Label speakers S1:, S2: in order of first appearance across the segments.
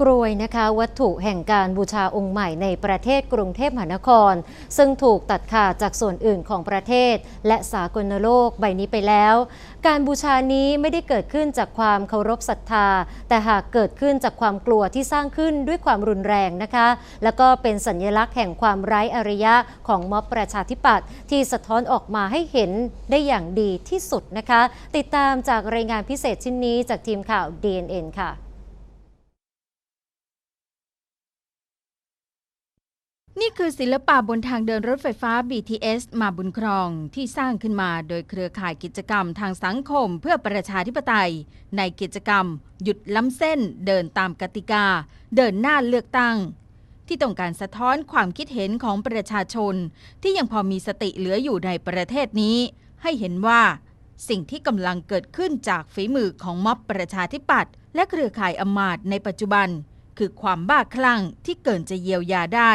S1: กรวยนะคะวัตถุแห่งการบูชาองค์ใหม่ในประเทศกรุงเทพมหานคร ซึ่งถูกตัดขาดจากส่วนอื่นของประเทศ และสากลโลกใบนี้ไปแล้ว การบูชานี้ไม่ได้เกิดขึ้นจากความเคารพศรัทธา แต่หากเกิดขึ้นจากความกลัวที่สร้างขึ้นด้วยความรุนแรงนะคะ แล้วก็เป็นสัญลักษณ์แห่งความไร้อริยะของม็อบประชาธิปัตย์ที่สะท้อนออกมาให้เห็นได้อย่างดีที่สุดนะคะ ติดตามจากรายงานพิเศษชิ้นนี้จากทีมข่าว DNN ค่ะ
S2: นี่คือศิลปะบนทางเดินรถไฟฟ้า BTS มาบุญครองที่สร้างขึ้นมาโดยเครือข่ายกิจกรรมทางสังคมเพื่อประชาธิปไตย ในกิจกรรม หยุดล้ำเส้น เดินตามกติกา เดินหน้าเลือกตั้ง ที่ต้องการสะท้อนความคิดเห็นของประชาชน ที่ยังพอมีสติเหลืออยู่ในประเทศนี้ ให้เห็นว่า สิ่งที่กำลังเกิดขึ้นจากฝีมือของม็อบประชาธิปัตย์และเครือข่ายอมาตย์ในปัจจุบัน คือความบ้าคลั่งที่เกินจะเยียวยาได้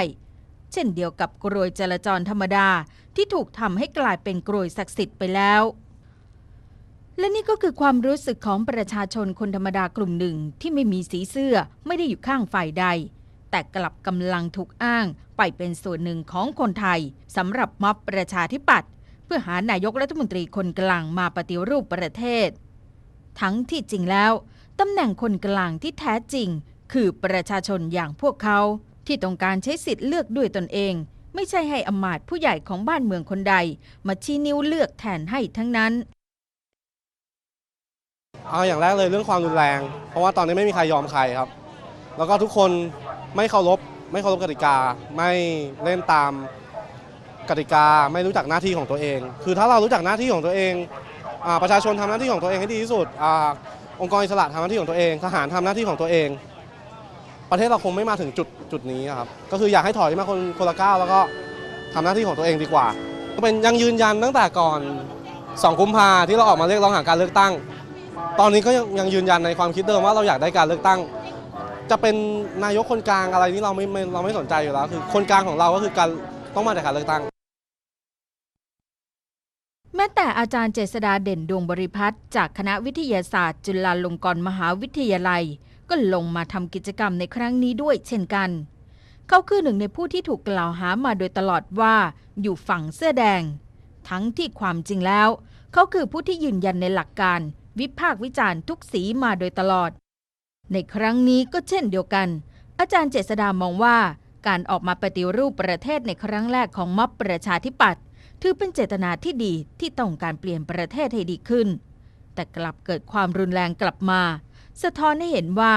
S2: เช่นเดียวกับกรวยจราจรธรรมดาที่ถูกทำให้กลายเป็นกรวยศักดิ์สิทธิ์ไปแล้ว และนี่ก็คือความรู้สึกของประชาชนคนธรรมดากลุ่มหนึ่งที่ไม่มีสีเสื้อไม่ได้อยู่ข้างฝ่ายใด แต่กลับกำลังถูกอ้างไปเป็นส่วนหนึ่งของคนไทยสำหรับม็อบประชาธิปัตย์เพื่อหานายกรัฐมนตรีคนกลางมาปฏิรูปประเทศ ทั้งที่จริงแล้วตำแหน่งคนกลางที่แท้จริง คือประชาชนอย่างพวกเขา ที่ต้องการใช้สิทธิ์เลือกด้วยตนเอง ไม่ใช่ให้อำมาตย์ผู้ใหญ่ของบ้านเมืองคนใด มาชี้นิ้วเลือกแทนให้ทั้งนั้น
S3: เอาอย่างแรกเลยเรื่องความรุนแรง เพราะว่าตอนนี้ไม่มีใครยอมใครครับ แล้วก็ทุกคนไม่เคารพไม่เคารพกติกาไม่เล่นตามกติกาไม่รู้จักหน้าที่ของตัวเอง คือถ้าเรารู้จักหน้าที่ของตัวเองอประชาชนทำหน้าที่ของตัวเองให้ดีที่สุดอองค์กรอิสระทำหน้าที่ของตัวเอง ทหารทำหน้าที่ของตัวเอง ประเทศเราคงไม่มาถึงจุดจุดนี้ครับก็คืออยากให้ถอยมาคนคนละก้าวแล้วก็ทำหน้าที่ของตัวเองดีกว่า ก็เป็นยังยืนยันตั้งแต่ก่อน2กุมภาที่เราออกมาเรียกร้องหาการเลือกตั้ง ตอนนี้ก็ยังยังยืนยันในความคิดเดิมว่าเราอยากได้การเลือกตั้ง จะเป็นนายกคนกลางอะไรนี่เราไม่ไม่เราไม่สนใจอยู่แล้วคือคนกลางของเราก็คือการต้องมาจากการเลือกตั้ง
S2: แม้แต่อาจารย์เจษดาเด่นดวงบริพัตรจากคณะวิทยาศาสตร์ จุฬาลงกรณ์มหาวิทยาลัย ก็ลงมาทำกิจกรรมในครั้งนี้ด้วยเช่นกัน เขาคือหนึ่งในผู้ที่ถูกกล่าวหามาโดยตลอดว่าอยู่ฝั่งเสื้อแดง ทั้งที่ความจริงแล้ว เขาคือผู้ที่ยืนยันในหลักการ วิพากษ์วิจารณ์ทุกสีมาโดยตลอด ในครั้งนี้ก็เช่นเดียวกัน อาจารย์เจษดามองว่าการออกมาปฏิรูปประเทศในครั้งแรกของม็อบประชาธิปัตย์ถือเป็นเจตนาที่ดีที่ต้องการเปลี่ยนประเทศให้ดีขึ้น แต่กลับเกิดความรุนแรงกลับมา สะท้อนให้เห็นว่า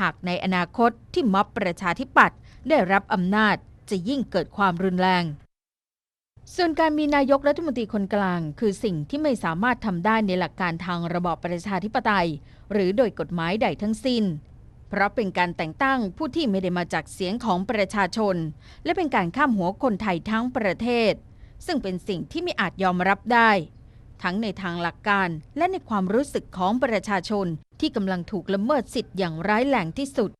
S2: หากในอนาคตที่ม็อบประชาธิปัตย์ได้รับอำนาจจะยิ่งเกิดความรุนแรง ส่วนการมีนายกรัฐมนตรีคนกลาง คือสิ่งที่ไม่สามารถทำได้ในหลักการทางระบอบประชาธิปไตย หรือโดยกฎหมายใดทั้งสิ้น เพราะเป็นการแต่งตั้งผู้ที่ไม่ได้มาจากเสียงของประชาชน และเป็นการข้ามหัวคนไทยทั้งประเทศ ซึ่งเป็นสิ่งที่ไม่อาจยอมรับได้ ทั้งในทางหลักการและในความรู้สึกของประชาชนที่กำลังถูกละเมิดสิทธิ์อย่างร้ายแรงที่สุด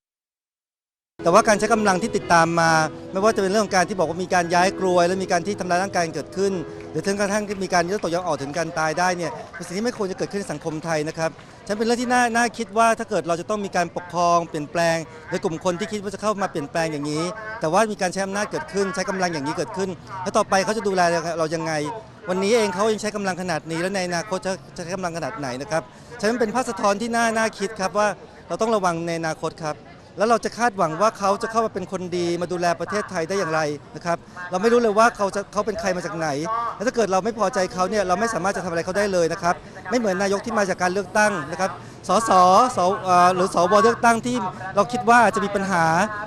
S4: แต่ว่าการใช้กำลังที่ติดตามมา ไม่ว่าจะเป็นเรื่องของการที่บอกว่ามีการย้ายกลวย และมีการที่ทำร้ายร่างกายเกิดขึ้น หรือถึงกระทั่งมีการยกตัวอย่างออกถึงการตายได้เนี่ยเป็นสิ่งที่ไม่ควรจะเกิดขึ้นในสังคมไทยนะครับฉันเป็นเรื่องที่น่าน่าคิดว่าถ้าเกิดเราจะต้องมีการปกครองเปลี่ยนแปลงโดยกลุ่มคนที่คิดว่าจะเข้ามาเปลี่ยนแปลงอย่างนี้ แต่ว่ามีการใช้อำนาจเกิดขึ้น ใช้กำลังอย่างนี้เกิดขึ้น แล้วต่อไปเขาจะดูแลเรายังไง วันนี้เองเขายังใช้กำลังขนาดนี้ แล้วในอนาคตจะใช้กำลังขนาดไหนนะครับฉันเป็นภาพสะท้อนที่น่าน่าคิดครับว่าเราต้องระวังในอนาคตครับ แล้วเราจะคาดหวังว่าเขาจะเข้ามาเป็นคนดีมาดูแลประเทศไทยได้อย่างไรนะครับเราไม่รู้เลยว่าเขาจะเขาเป็นใครมาจากไหน แล้วถ้าเกิดเราไม่พอใจเขาเนี่ยเราไม่สามารถจะทำอะไรเขาได้เลยนะครับไม่เหมือนนายกที่มาจากการเลือกตั้งนะครับสสสหรือสวเลือกตั้งที่เราคิดว่าอาจจะมีปัญหา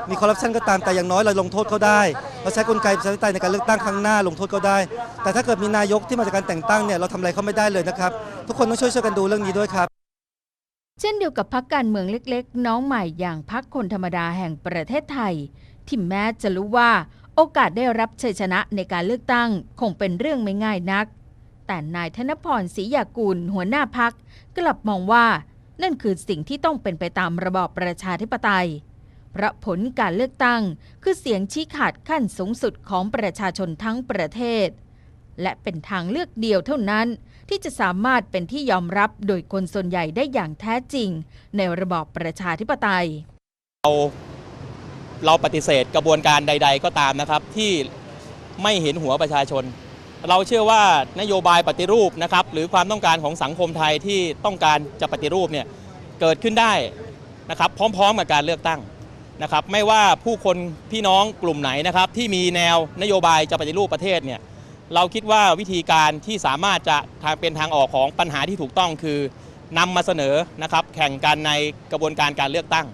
S4: มีคอร์รัปชันก็ตามแต่อย่างน้อยเราลงโทษเขาได้ เราใช้กลไกประชาธิปไตยในการเลือกตั้งครั้งหน้าลงโทษเขาได้ แต่ถ้าเกิดมีนายกที่มาจากการแต่งตั้งเนี่ยเราทำอะไรเขาไม่ได้เลยนะครับ ทุกคนต้องช่วยช่วยกันดูเรื่องนี้ด้วยครับ
S2: เช่นเดียวกับพักการเมืองเล็กๆ น้องใหม่อย่างพักคนธรรมดาแห่งประเทศไทย ที่แม้จะรู้ว่าโอกาสได้รับชัยชนะในการเลือกตั้งคงเป็นเรื่องไม่ง่ายนัก แต่นายธนพรศรียากูลหัวหน้าพักกลับมองว่านั่นคือสิ่งที่ต้องเป็นไปตามระบอบประชาธิปไตย เพราะผลการเลือกตั้งคือเสียงชี้ขาดขั้นสูงสุดของประชาชนทั้งประเทศ และเป็นทางเลือกเดียวเท่านั้น ที่จะสามารถเป็นที่ยอมรับโดยคนส่วนใหญ่ได้อย่างแท้จริง ในระบอบประชาธิปไตย
S5: เราเราปฏิเสธกระบวนการใด ๆ ก็ตามนะครับที่ไม่เห็นหัวประชาชน เราเชื่อว่านโยบายปฏิรูปนะครับหรือความต้องการของสังคมไทยที่ต้องการจะปฏิรูปเนี่ยเกิดขึ้นได้นะครับพร้อมๆกับการเลือกตั้งนะครับไม่ว่าผู้คนพี่น้องกลุ่มไหนนะครับที่มีแนวนโยบายจะปฏิรูปประเทศเนี่ย เราคิดว่าวิธีการที่สามารถจะทางเป็นทางออกของปัญหาที่ถูกต้องคือนำมาเสนอนะครับแข่งกันในกระบวนการการเลือกตั้ง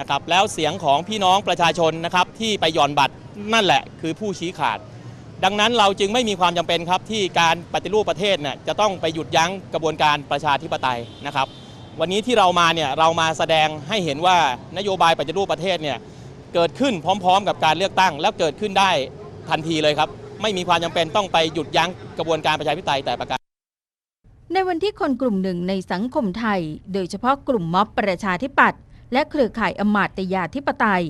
S5: นะครับแล้วเสียงของพี่น้องประชาชนนะครับที่ไปหย่อนบัตรนั่นแหละคือผู้ชี้ขาด ดังนั้นเราจึงไม่มีความจำเป็นครับที่การปฏิรูปประเทศเนี่ยจะต้องไปหยุดยั้งกระบวนการประชาธิปไตยนะครับ วันนี้ที่เรามาเนี่ยเรามาแสดงให้เห็นว่านโยบายปฏิรูปประเทศเนี่ยเกิดขึ้นพร้อม ๆ กับการเลือกตั้ง แล้วเกิดขึ้นได้ทันทีเลยครับ ไม่มีความจำเป็นต้องไปหยุดยั้งกระบวนการประชาธิปไตยแต่ประการ
S2: ในวันที่คนกลุ่มหนึ่งในสังคมไทย โดยเฉพาะกลุ่มม็อบประชาธิปัตย์และเครือข่ายอมาตยาธิปไตย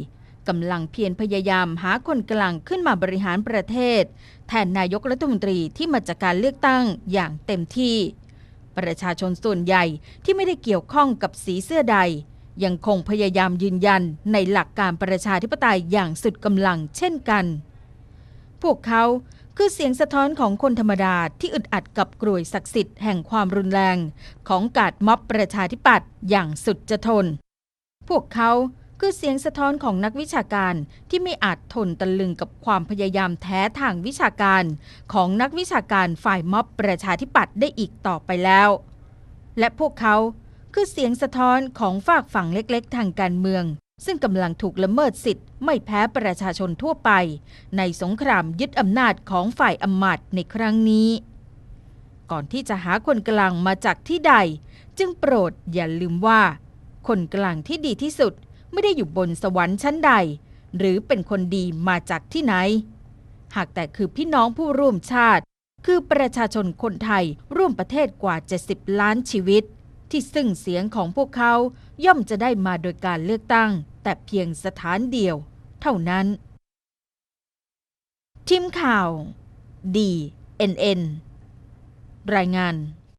S2: กำลังเพียรพยายามหาคนกลางขึ้นมาบริหารประเทศ แทนนายกรัฐมนตรีที่มาจากการเลือกตั้งอย่างเต็มที่ ประชาชนส่วนใหญ่ที่ไม่ได้เกี่ยวข้องกับสีเสื้อใด ยังคงพยายามยืนยันในหลักการประชาธิปไตยอย่างสุดกำลังเช่นกัน พวกเขาคือเสียงสะท้อนของคนธรรมดาที่อึดอัดกับกรวยศักดิ์สิทธิ์แห่งความรุนแรง ของกาดม็อบประชาธิปัตย์อย่างสุดจะทน พวกเขาคือเสียงสะท้อนของนักวิชาการที่ไม่อาจทนตะลึงกับความพยายามแท้ทางวิชาการ ของนักวิชาการฝ่ายม็อบประชาธิปัตย์ได้อีกต่อไปแล้ว และพวกเขาคือเสียงสะท้อนของฝากฝั่งเล็กๆ ทางการเมือง ซึ่งกำลังถูกละเมิดสิทธิ์ไม่แพ้ประชาชนทั่วไป ในสงครามยึดอำนาจของฝ่ายอำมาตย์ในครั้งนี้ ก่อนที่จะหาคนกลางมาจากที่ใด จึงโปรดอย่าลืมว่า คนกลางที่ดีที่สุดไม่ได้อยู่บนสวรรค์ชั้นใด หรือเป็นคนดีมาจากที่ไหน หากแต่คือพี่น้องผู้ร่วมชาติ คือประชาชนคนไทยร่วมประเทศกว่า 70 ล้านชีวิต ที่ซึ่งเสียงของพวกเขาย่อมจะได้มาโดยการเลือกตั้ง แต่เพียงสถานเดียว เท่านั้น ทีมข่าว DNN รายงาน